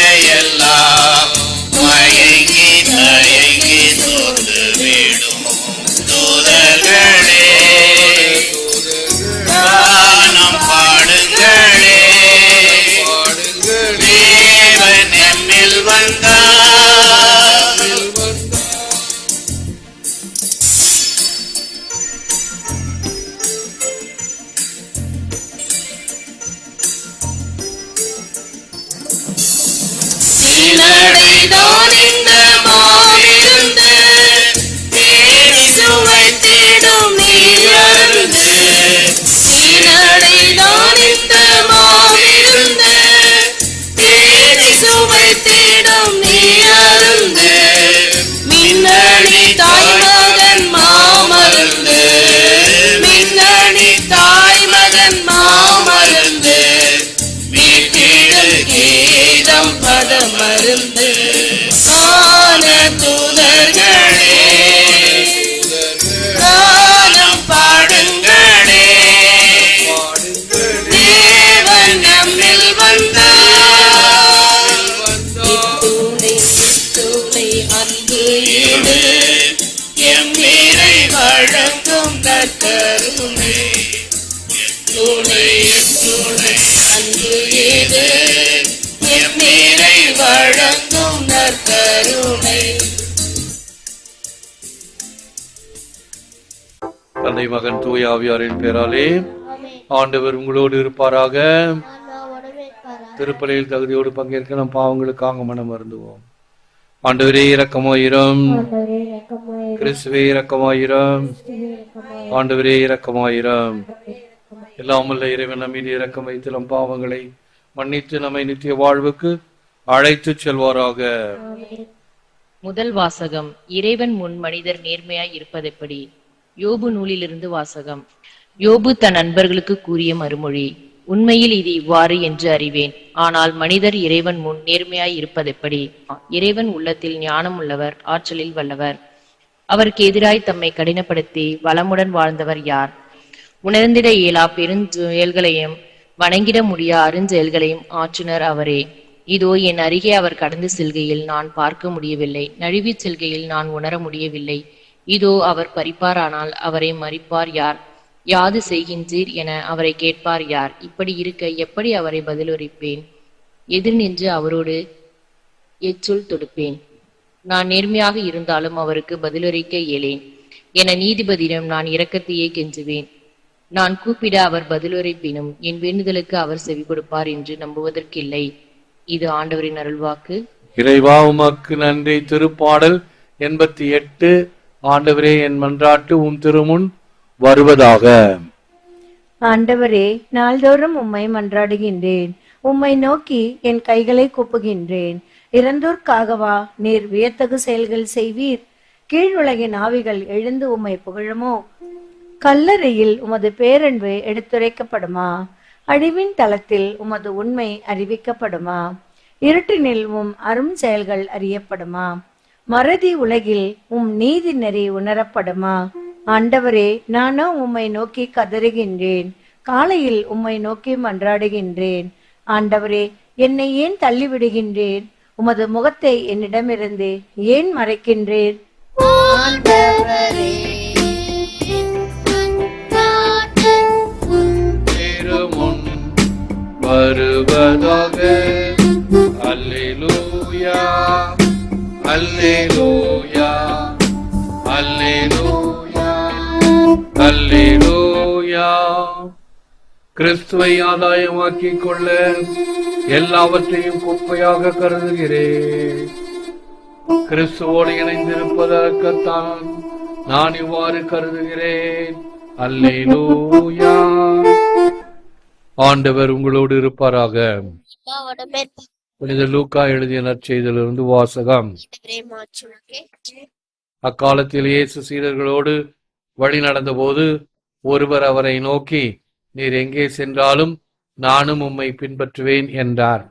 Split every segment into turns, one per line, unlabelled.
yeah.
தந்தை மகன் தூயாவியாரின் பெயராலே ஆண்டவர் உங்களோடு இருப்பாராக. திருப்பலியில் தகுதியோடு பங்கேற்க நம் பாவங்களுக்காக மனம் மருந்துவோம் ஆண்டவரே இரக்கமாயிரம். கிறிஸ்துவே இரக்கமாயிரம். ஆண்டவரே இரக்கமாயிரம். எல்லாமல்ல இறைவன் நம் மீது இரக்கம் வைத்து நம் பாவங்களை மன்னித்து நம்மை நித்திய வாழ்வுக்கு அழைத்துச் செல்வாராக.
முதல் வாசகம் இறைவன் முன் மனிதர் நேர்மையாய் இருப்பதெப்படி? யோபு நூலிலிருந்து வாசகம். யோபு தன் நண்பர்களுக்கு கூறிய மறுமொழி உண்மையில் இது இவ்வாறு என்று அறிவேன். ஆனால் மனிதர் இறைவன் முன் நேர்மையாய் இருப்பதெப்படி இறைவன் உள்ளத்தில் ஞானம் உள்ளவர் ஆற்றலில் வல்லவர். அவருக்கு எதிராய் தம்மை கடினப்படுத்தி வளமுடன் வாழ்ந்தவர் யார்? உணர்ந்திட இயலா பெருஞ்செயல்களையும் வணங்கிட முடியா அருஞ்செயல்களையும் ஆற்றினர் அவரே. இதோ என் அருகே அவர் கடந்து செல்கையில் நான் பார்க்க முடியவில்லை. நழுவிச் செல்கையில் நான் உணர முடியவில்லை. இதோ அவர் பறிப்பாரானால் அவரை மறிப்பார் யார்? யாது செய்கின்றீர் என அவரை கேட்பார் யார்? இப்படி இருக்க எப்படி அவரை பதிலுரைப்பேன் எதிர் நின்று அவரோடு எச்சொல் தொடுப்பேன். நான் நேர்மையாக இருந்தாலும் அவருக்கு பதிலுரைக்க இயலேன். என நீதிபதியிடம் நான் இரக்கத்தையே கெஞ்சுவேன். நான் கூப்பிட அவர் பதிலுரைப்பினும் என் வேண்டுதலுக்கு அவர் செவி கொடுப்பார் என்று நம்புவதற்கில்லை. இது ஆண்டவரின் அருள்வாக்கு.
இறைவா உமக்கு நன்றி. திருப்பாடல் எண்பத்தி எட்டு. ஆண்டவரே என் மன்றாட்டு உம் திருமுன் வருவதாக.
ஆண்டவரே நாள்தோறும் உம்மை மன்றாடுகின்றேன். உம்மை நோக்கி என் கைகளை கூப்புகின்றேன். இறந்தோர்க்காகவா நீர் வியத்தகு செயல்கள் செய்வீர். கீழ் உலகின் ஆவிகள் எழுந்து உம்மை புகழுமோ? கல்லறையில் உமது பேரன்பு எடுத்துரைக்கப்படுமா? அழிவின் தளத்தில் உமது உண்மை அறிவிக்கப்படுமா? இருட்டினில் உம் அரும் செயல்கள் அறியப்படுமா? மறதி உலகில் உம் நீதி நெறி உணரப்படுமா? ஆண்டவரே நானோ உம்மை நோக்கி கதறுகின்றேன். காலையில் உம்மை நோக்கி மன்றாடுகின்றேன். ஆண்டவரே என்னை ஏன் தள்ளிவிடுகின்றேன்? உமது முகத்தை என்னிடமிருந்து ஏன் மறைக்கின்றேன்?
வருவதாக. அல்லேலூயா அல்லேலூயா அல்லேலூயா அல்லேலூயா. கிறிஸ்துவை ஆதாயமாக்கிக் கொள்ள எல்லாவற்றையும் குப்பையாக கருதுகிறேன். கிறிஸ்துவோடு இணைந்திருப்பதற்குத்தான் நான் இவ்வாறு கருதுகிறேன். அல்லேலூயா. ஆண்டவர் உங்களோடு இருப்பாராக. புனித லூக்கா எழுதிய நற்செய்தியிலிருந்து வாசகம். அக்காலத்தில் இயேசு சீடர்களோடு வழி நடந்தபோது ஒருவர் அவரை நோக்கி நீர் எங்கே சென்றாலும் நானும் உம்மை பின்பற்றுவேன் என்றார்.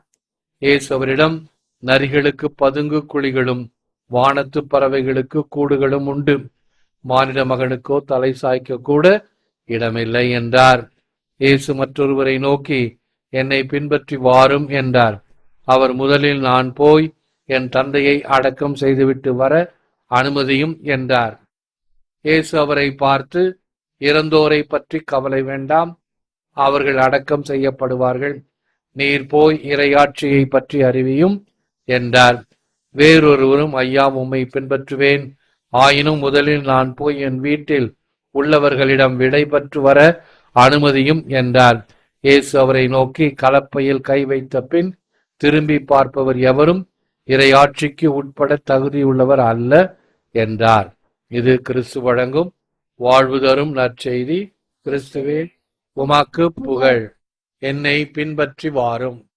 இயேசு அவரிடம் நரிகளுக்கு பதுங்கு குழிகளும் வானத்து பறவைகளுக்கு கூடுகளும் உண்டு. மானிட மகனுக்கோ தலை சாய்க்க கூட இடமில்லை என்றார். இயேசு மற்றொருவரை நோக்கி என்னை பின்பற்றி வாரும் என்றார். அவர் முதலில் நான் போய் என் தந்தையை அடக்கம் செய்துவிட்டு வர அனுமதியும் என்றார். இயேசு அவரை பார்த்து இறந்தோரை பற்றி கவலை வேண்டாம் அவர்கள் அடக்கம் செய்யப்படுவார்கள். நீர் போய் இரையாட்சியை பற்றி அறிவியும் என்றார். வேறொருவரும் ஐயா உம்மை பின்பற்றுவேன். ஆயினும் முதலில் நான் போய் என் வீட்டில் உள்ளவர்களிடம் விடை பெற்று வர அனுமதியும் என்றார். இயேசு அவரை நோக்கி கலப்பையில் கை வைத்த பின் திரும்பி பார்ப்பவர் எவரும் இறையாட்சிக்கு உட்பட தகுதியுள்ளவர் அல்ல என்றார். இது கிறிஸ்து வழங்கும் வாழ்வு தரும் நற்செய்தி. கிறிஸ்துவே உமாக்கு புகழ். என்னை பின்பற்றி வாரும்.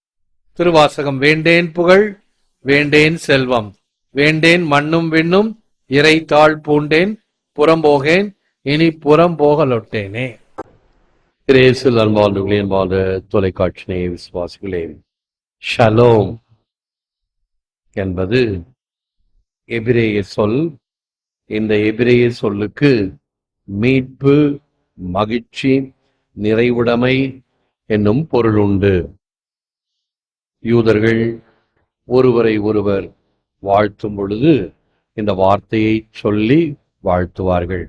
திருவாசகம் வேண்டேன் புகழ் வேண்டேன் செல்வம். வேண்டேன் மண்ணும் விண்ணும் இறை தாழ் பூண்டேன் புறம்போகேன் இனி புறம் போகலொட்டேனே. கிரேசில் அன்பாளர்களே அன்பான தொலைக்காட்சி விசுவாசிகளே ஷலோம் என்பது எபிரேய சொல். இந்த எபிரேய சொல்லுக்கு மீட்பு மகிழ்ச்சி நிறைவுடைமை என்னும் பொருள் உண்டு. யூதர்கள் ஒருவரை ஒருவர் வாழ்த்தும் பொழுது இந்த வார்த்தையை சொல்லி வாழ்த்துவார்கள்.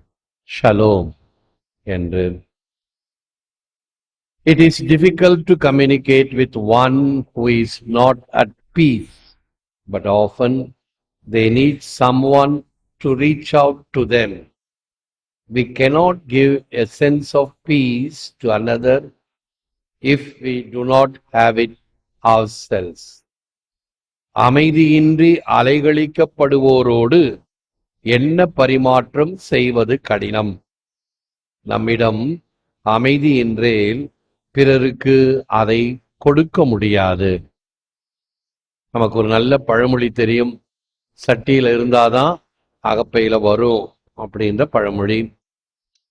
ஷலோம் என்று.
It is difficult to communicate with one who is not at peace, but often they need someone to reach out to them. We cannot give a sense of peace to another if we do not have it ourselves. அமைதியின்றி அலைகளிக்கப்படுவோரோடு என்ன பரிமாற்றம் செய்வது கடினம் நம்மிடம் அமைதியின்றேல் பிறருக்கு அதை கொடுக்க முடியாது நமக்கு ஒரு நல்ல பழமொழி தெரியும் சட்டியில் இருந்தாதான் அகப்பையில் வரும் அப்படின்ற பழமொழி.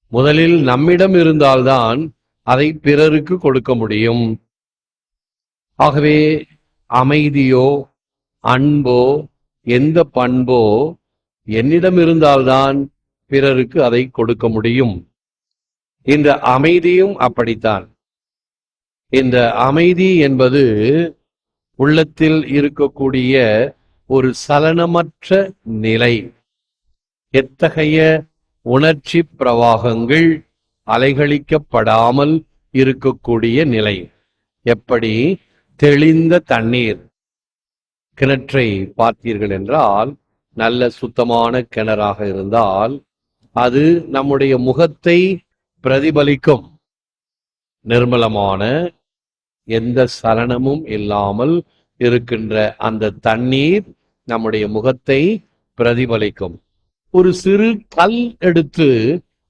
முதலில் நம்மிடம் இருந்தால்தான் அதை பிறருக்கு கொடுக்க முடியும். ஆகவே அமைதியோ அன்போ எந்த பண்போ என்னிடம் இருந்தால்தான் பிறருக்கு அதை கொடுக்க முடியும். இந்த அமைதியும் அப்படித்தான். இந்த அமைதி என்பது உள்ளத்தில் இருக்கக்கூடிய ஒரு சலனமற்ற நிலை. எத்தகைய உணர்ச்சி பிரவாகங்கள் அலைகளிக்கப்படாமல் இருக்கக்கூடிய நிலை? எப்படி? தெளிந்த தண்ணீர். கிணற்றை பார்த்தீர்கள் என்றால் நல்ல சுத்தமான கிணறாக இருந்தால் அது நம்முடைய முகத்தை பிரதிபலிக்கும். நிர்மலமான எந்த சலனமும் இல்லாமல் இருக்கின்ற அந்த தண்ணீர் நம்முடைய முகத்தை பிரதிபலிக்கும். ஒரு சிறு கல் எடுத்து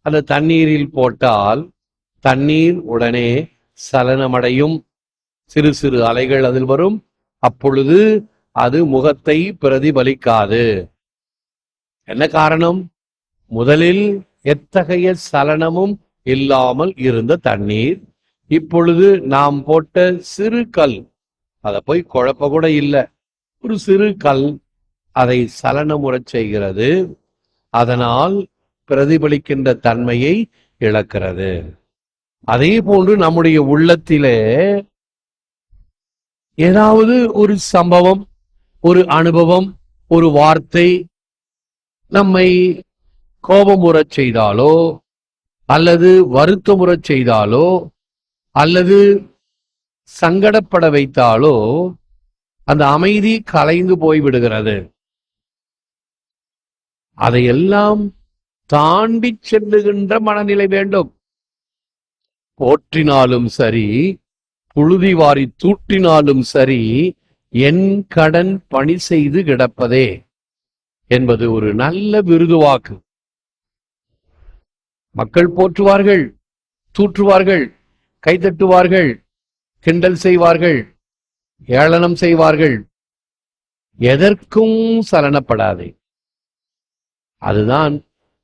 அந்த தண்ணீரில் போட்டால் தண்ணீர் உடனே சலனமடையும். சிறு சிறு அலைகள் அதில் வரும். அப்பொழுது அது முகத்தை பிரதிபலிக்காது. என்ன காரணம்? முதலில் எத்தகைய சலனமும் இல்லாமல் இருந்த தண்ணீர். இப்பொழுது நாம் போட்ட சிறு கல் அதை போய் குழப்ப கூட இல்லை. ஒரு சிறு கல் அதை சலனமுறச் செய்கிறது. அதனால் பிரதிபலிக்கின்ற தன்மையை இழக்கிறது. அதே போன்று நம்முடைய உள்ளத்திலே ஏதாவது ஒரு சம்பவம் ஒரு அனுபவம் ஒரு வார்த்தை நம்மை கோபமுறச் செய்தாலோ அல்லது வருத்தமுறச் செய்தாலோ அல்லது சங்கடப்பட வைத்தாலோ அந்த அமைதி கலைந்து போய்விடுகிறது. அதையெல்லாம் தாண்டி செல்லுகின்ற மனநிலை வேண்டும். போற்றினாலும் சரி புழுதி வாரி தூட்டினாலும் சரி என் கடன் பணி செய்து கிடப்பதே என்பது ஒரு நல்ல விருதுவாக்கு மக்கள் போற்றுவார்கள் தூற்றுவார்கள் கைதட்டுவார்கள் கிண்டல் செய்வார்கள் ஏளனம் செய்வார்கள். எதற்கும் சலனப்படாதே. அதுதான்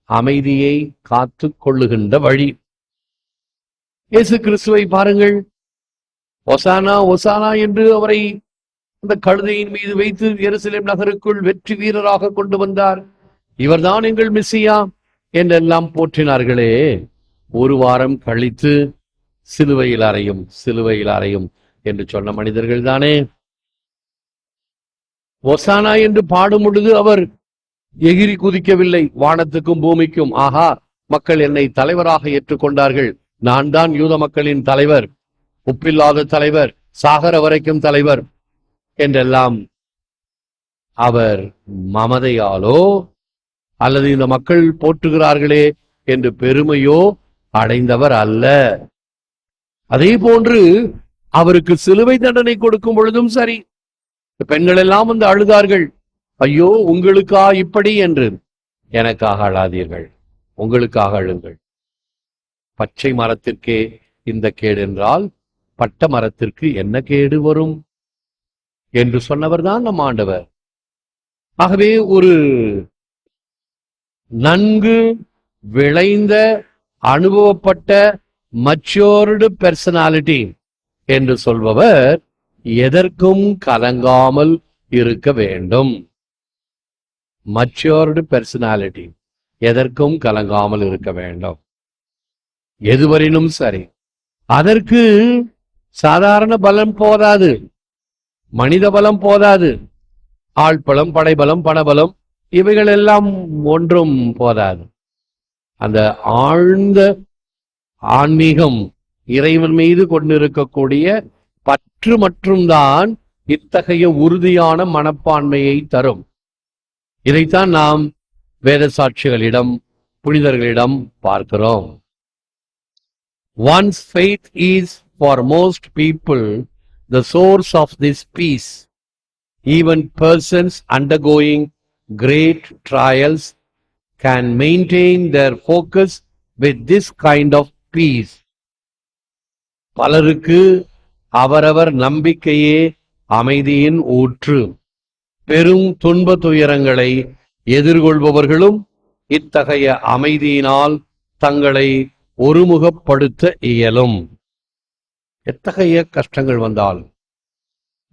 அமைதியை காத்து கொள்ளுகின்ற வழி. இயேசு கிறிஸ்துவை பாருங்கள். ஒசானா ஒசானா என்று அவரை அந்த கழுதையின் மீது வைத்து எருசலேம் நகருக்குள் வெற்றி வீரராக கொண்டு வந்தார். இவர்தான் எங்கள் மிஸ்ஸியா என்றெல்லாம் போற்றினார்களே. ஒரு வாரம் கழித்து சிலுவையில் அறையும் சிலுவையில் அறையும் என்று சொன்ன மனிதர்கள் தானே. ஒசானா என்று பாடும் பொழுது அவர் எகிரி குதிக்கவில்லை வானத்துக்கும் பூமிக்கும். ஆஹா மக்கள் என்னை தலைவராக ஏற்றுக்கொண்டார்கள். நான் தான் யூத மக்களின் தலைவர் உப்பில்லாத தலைவர் சாகர வரைக்கும் தலைவர் என்றெல்லாம் அவர் மமதையாலோ அல்லது இந்த மக்கள் போற்றுகிறார்களே என்று பெருமையோ அடைந்தவர் அல்ல. அதே போன்று அவருக்கு சிலுவை தண்டனை கொடுக்கும் பொழுதும் சரி. பெண்கள் எல்லாம் வந்து அழுதார்கள். ஐயோ உங்களுக்கா இப்படி என்று? எனக்காக அழாதீர்கள். உங்களுக்காக அழுங்கள். பச்சை மரத்திற்கே இந்த கேடு என்றால் பட்ட மரத்திற்கு என்ன கேடு வரும்? என்று சொன்னவர்தான் நம் ஆண்டவர். ஆகவே ஒரு நன்கு விளைந்த அனுபவப்பட்ட மச்சோர்டு பர்சனாலிட்டி என்று சொல்பவர் எதற்கும் கலங்காமல் இருக்க வேண்டும். மச்சோர்டு பர்சனாலிட்டி எதற்கும் கலங்காமல் இருக்க வேண்டும். எதுவரினும் சரி. அதற்கு சாதாரண பலம் போதாது. மனித பலம் போதாது. ஆள்பலம் படைபலம் பணபலம் இவைகள் எல்லாம் ஒன்றும் போதாது. அந்த ஆழ்ந்த ஆன்மீகம் இறைவன் மீது கொண்டிருக்கக்கூடிய பற்று மட்டும்தான் இத்தகைய உறுதியான மனப்பான்மையை தரும். இதைத்தான் நாம் வேத சாட்சிகளிடம் புனிதர்களிடம் பார்க்கிறோம் once faith is for most people the source of this peace even persons undergoing great trials can maintain their focus with this kind of peace பலருக்கு அவரவர் நம்பிக்கையே அமைதியின் ஊற்று பெரும் துன்ப துயரங்களை எதிர்கொள்பவர்களும் இத்தகைய அமைதியினால் தங்களை ஒருமுகப்படுத்த இயலும். எத்தகைய கஷ்டங்கள் வந்தால்?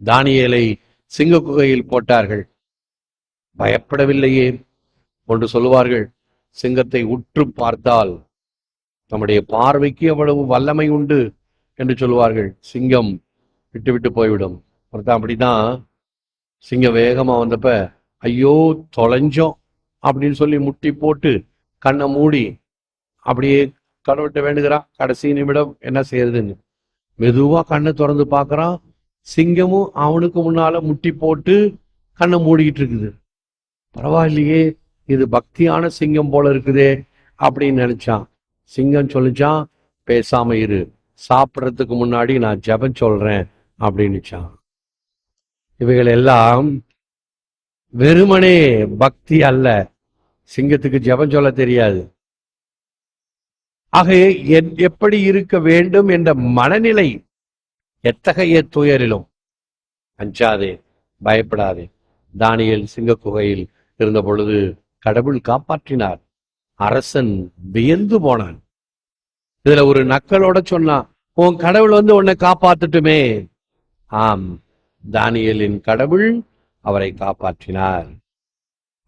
தானியலை சிங்க குகையில் போட்டார்கள். பயப்படவில்லையே ஒன்று சொல்லுவார்கள். சிங்கத்தை உற்று பார்த்தால் நம்முடைய பார்வைக்கு எவ்வளவு வல்லமை உண்டு என்று சொல்லுவார்கள். சிங்கம் விட்டு விட்டு போய்விடும். ஒருத்தன் அப்படிதான் சிங்கம் வேகமாக வந்தப்ப ஐயோ தொலைஞ்சோம் அப்படின்னு சொல்லி முட்டி போட்டு கண்ணை மூடி அப்படியே கடவுள்கிட்ட வேண்டுகிறான். கடைசி நிமிடம் என்ன செய்யறதுன்னு? மெதுவாக கண்ணை திறந்து பார்க்குறான். சிங்கமும் அவனுக்கு முன்னால முட்டி போட்டு கண்ணை மூடிக்கிட்டு இருக்குது. பரவாயில்லையே இது பக்தியான சிங்கம் போல இருக்குதே அப்படின்னு நினைச்சான். சிங்கம் சொல்லிச்சான் பேசாம இரு சாப்பிட்றதுக்கு முன்னாடி நான் ஜெபம் சொல்றேன் அப்படின்னுச்சான் இவைகள் எல்லாம் வெறுமனே பக்தி அல்ல. சிங்கத்துக்கு ஜெபம் சொல்ல தெரியாது. ஆக என்- எப்படி இருக்க வேண்டும் என்ற மனநிலை எத்தகைய துயரிலும் அஞ்சாதே பயப்படாதே. தானியல் சிங்க குகையில் இருந்த பொழுது கடவுள் காப்பாற்றினார். அரசன் வியந்து போனான். இதுல ஒரு நக்கலோட சொன்னான் உன் கடவுள் வந்து உன்னை காப்பாத்துட்டுமே. ஆம். தானியலின் கடவுள் அவரை காப்பாற்றினார்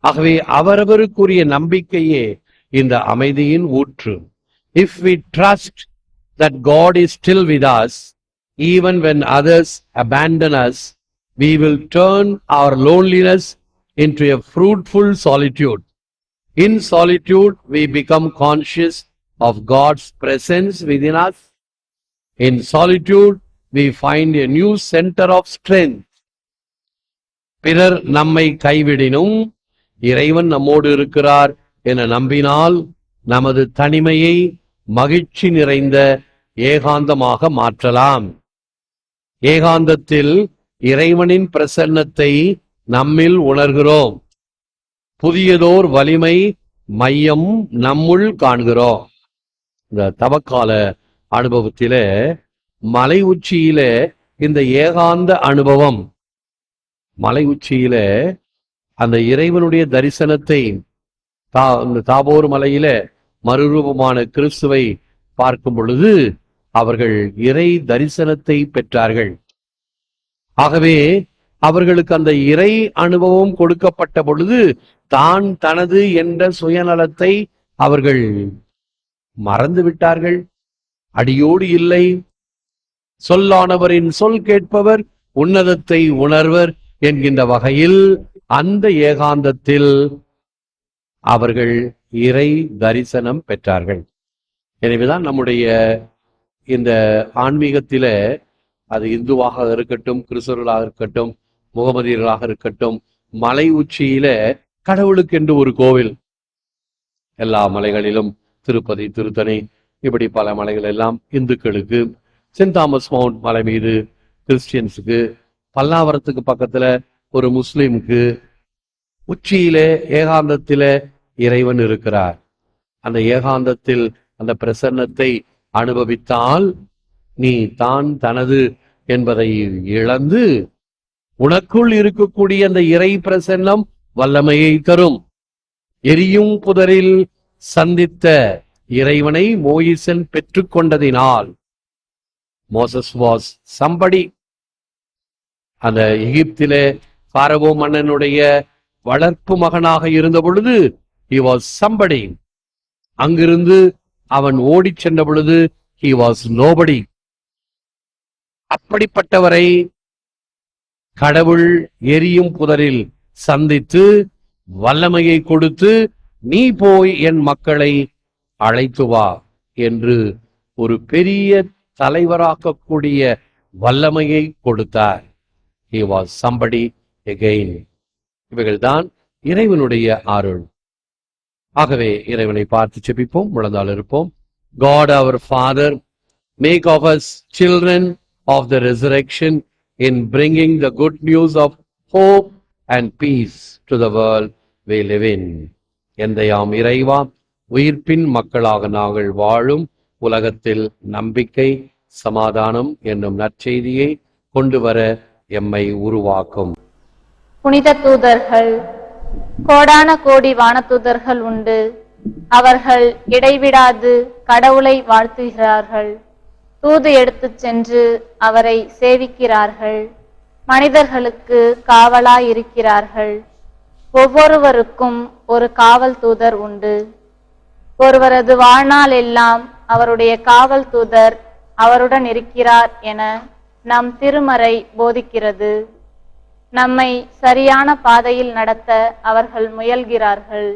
ஆகவே அவரவருக்குரிய நம்பிக்கையே இந்த அமைதியின் ஊற்று if we trust that God is still with us even when others abandon us we will turn our loneliness into a fruitful solitude. In solitude, we become conscious of God's presence within us. In solitude, we find a new centre of strength பிறர் நம்மை கைவிடினும் இறைவன் நம்மோடு இருக்கிறார் என நம்பினால் நமது தனிமையை மகிழ்ச்சி நிறைந்த ஏகாந்தமாக மாற்றலாம். ஏகாந்தத்தில் இறைவனின் பிரசன்னத்தை நம்மில் உணர்கிறோம். புதியதோர் வலிமை மையம் நம்முள் காண்கிறோம். இந்த தவக்கால அனுபவத்தில மலை உச்சியில இந்த ஏகாந்த அனுபவம். மலை உச்சியில அந்த இறைவனுடைய தரிசனத்தை தா இந்த தாபோர் மலையில மறுரூபமான கிறிஸ்துவை பார்க்கும் பொழுது அவர்கள் இறை தரிசனத்தை பெற்றார்கள். ஆகவே அவர்களுக்கு அந்த இறை அனுபவம் கொடுக்கப்பட்ட பொழுது தான் தனது என்ற சுயநலத்தை அவர்கள் மறந்து விட்டார்கள் அடியோடு இல்லை. சொல்லானவரின் சொல் கேட்பவர் உன்னதத்தை உணர்வர் என்கின்ற வகையில் அந்த ஏகாந்தத்தில் அவர்கள் இறை தரிசனம் பெற்றார்கள். எனவேதான் நம்முடைய இந்த ஆன்மீகத்தில அது இந்துவாக இருக்கட்டும் கிறிஸ்தவர்களாக இருக்கட்டும் முகமதியர்களாக இருக்கட்டும் மலை உச்சியில கடவுளுக்கென்று ஒரு கோவில். எல்லா மலைகளிலும் திருப்பதி திருத்தணி இப்படி பல மலைகள் எல்லாம் இந்துக்களுக்கு சென்ட் தாமஸ் மவுண்ட் மலை மீது கிறிஸ்டியன்ஸுக்கு பல்லாவரத்துக்கு பக்கத்துல ஒரு முஸ்லீமுக்கு உச்சியிலே ஏகாந்தத்திலே இறைவன் இருக்கிறார். அந்த ஏகாந்தத்தில் அந்த பிரசன்னத்தை அனுபவித்தால் நீ தான் தனது என்பதை இழந்து உனக்குள் இருக்கக்கூடிய அந்த இறை பிரசன்னம் வல்லமையை தரும். எரியும் புதரில் சந்தித்த இறைவனை மோயிசன் பெற்றுக்கொண்டதினால் மோசஸ் வாஸ் சம்படி அந்த எகிப்திலே பாரவோ மன்னனுடைய வளர்ப்பு மகனாக இருந்த பொழுது ஹி வாஸ் சம்படி அங்கிருந்து அவன் ஓடிச் சென்ற பொழுது ஹி வாஸ் நோபடி அப்படிப்பட்டவரை கடவுள் எரியும் புதரில் சந்தித்து வல்லமையை கொடுத்து நீ போய் என் மக்களை அழைத்து வா என்று ஒரு பெரிய தலைவராக்கக்கூடிய வல்லமையை கொடுத்தார் ஹி வாஸ் சம்படி எகெயின் இவைகள்தான் இறைவனுடைய அருள் ஆகவே இறைவனை பார்த்து செபிப்போம் முழந்தால் இருப்போம் God our Father make of us children of the resurrection in bringing the good news of hope and peace to the world way live-in எந்த யாம் இறைவா உயிர்ப்பின் மக்களாக நாங்கள் வாழும் உலகத்தில் நம்பிக்கை சமாதானம் என்னும் நற்செய்தியை கொண்டு வர எம்மை உருவாக்கும்.
புனித தூதர்கள் கோடான கோடி வானதூதர்கள் உண்டு. அவர்கள் இடைவிடாது கடவுளை வாழ்த்துகிறார்கள். தூது எடுத்துச் சென்று அவரை சேவிக்கிறார்கள். மனிதர்களுக்கு காவலாயிருக்கிறார்கள். ஒவ்வொருவருக்கும் ஒரு காவல் தூதர் உண்டு. ஒருவரது வாழ்நாள் எல்லாம் அவருடைய காவல் தூதர் அவருடன் இருக்கிறார் என நம் திருமறை போதிக்கிறது. நம்மை சரியான பாதையில் நடத்த அவர்கள் முயல்கிறார்கள்.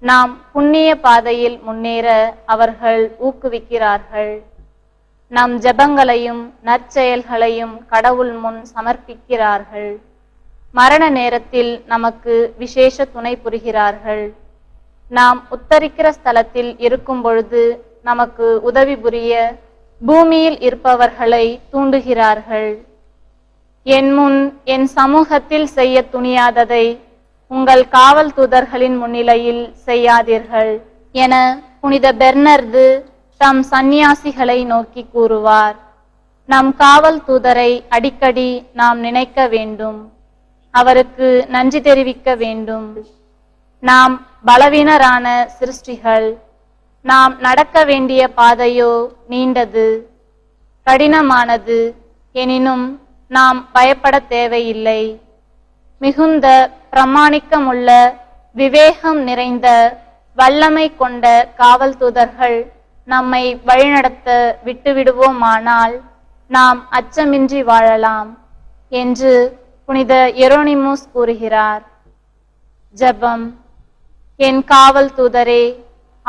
நாம் புண்ணிய பாதையில் முன்னேற அவர்கள் ஊக்குவிக்கிறார்கள். நம் ஜெபங்களையும் நற்செயல்களையும் கடவுள் முன் சமர்ப்பிக்கிறார்கள். மரண நேரத்தில் நமக்கு விசேஷ துணை புரிகிறார்கள். நாம் உத்தரிக்கிற ஸ்தலத்தில் இருக்கும் பொழுது நமக்கு உதவி புரிய பூமியில் இருப்பவர்களை தூண்டுகிறார்கள். என் முன் என் சமூகத்தில் செய்ய துணியாததை உங்கள் காவல் தூதர்களின் முன்னிலையில் செய்யாதீர்கள் என புனித பெர்னர்து தம் சந்நியாசிகளை நோக்கி கூறுவார். நம் காவல் தூதரை அடிக்கடி நாம் நினைக்க வேண்டும். அவருக்கு நன்றி தெரிவிக்க வேண்டும். நாம் பலவீனரான சிருஷ்டிகள். நாம் நடக்க வேண்டிய பாதையோ நீண்டது கடினமானது எனினும் நாம் பயப்பட தேவையில்லை. மிகுந்த பிரமாணிக்கமுள்ள விவேகம் நிறைந்த வல்லமை கொண்ட காவல் தூதர்கள் நம்மை வழிநடத்த விட்டுவிடுவோமானால் நாம் அச்சமின்றி வாழலாம் என்று புனித எரோனிமோஸ் கூறுகிறார். ஜெபம். என் காவல் தூதரே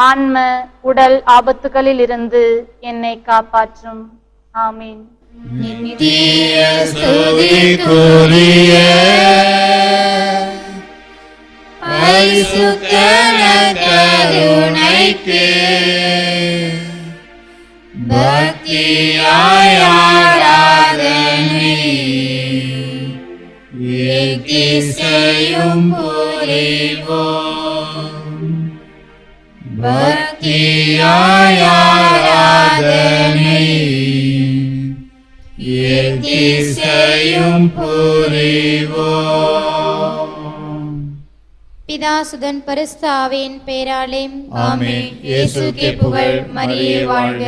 ஆன்ம உடல் ஆபத்துகளில் இருந்து என்னை காப்பாற்றும். ஆமீன்.
நித்திய ஸ்துதிக்குரிய பரிசுத்தன புரிவோம்
பிதாசுதன் பரிஸ்தாவின் பேராலே
ஆமென். இயேசுக்கே புகழ், மரியே வாழ்க.